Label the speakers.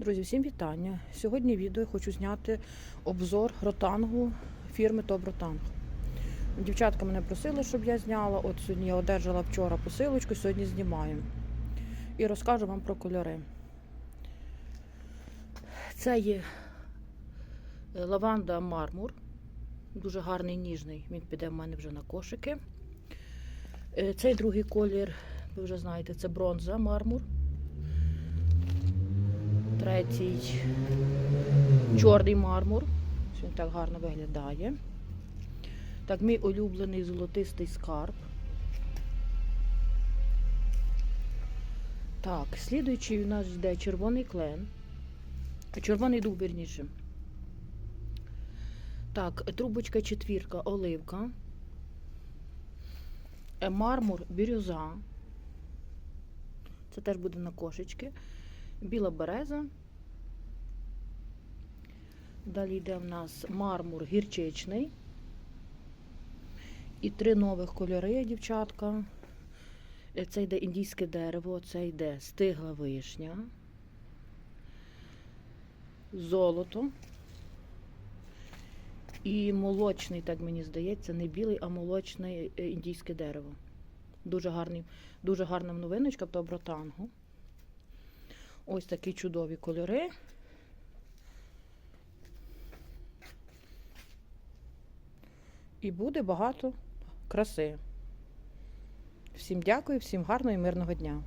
Speaker 1: Друзі, всім вітання. Сьогодні відео хочу зняти обзор ротангу фірми Топ Ротанг. Дівчатка мене просили, щоб я зняла. От сьогодні я одержала вчора посилочку, сьогодні знімаю. І розкажу вам про кольори. Це є е, лаванда мармур. Дуже гарний ніжний. Він піде в мене вже на кошики. Е, Цей другий колір, ви вже знаєте, це бронза мармур. Третій чорний мармур. Він так гарно виглядає. Так, мій улюблений золотистий скарб. Так, слідуючий у нас йде червоний клен. Червоний дуб, вірніше. Так, трубочка четвірка, оливка. Е, Мармур, бірюза. Це теж буде на кошечки. Біла береза. Далі йде в нас мармур гірчичний. І три нових кольори, дівчатка. Е, Це йде індійське дерево, це йде стигла вишня, золото. І молочний, так мені здається, не білий, а молочне індійське дерево. Дуже гарний, дуже гарна новиночка в Добротангу. Ось такі чудові кольори. І буде багато краси. Всім дякую, всім гарного і мирного дня.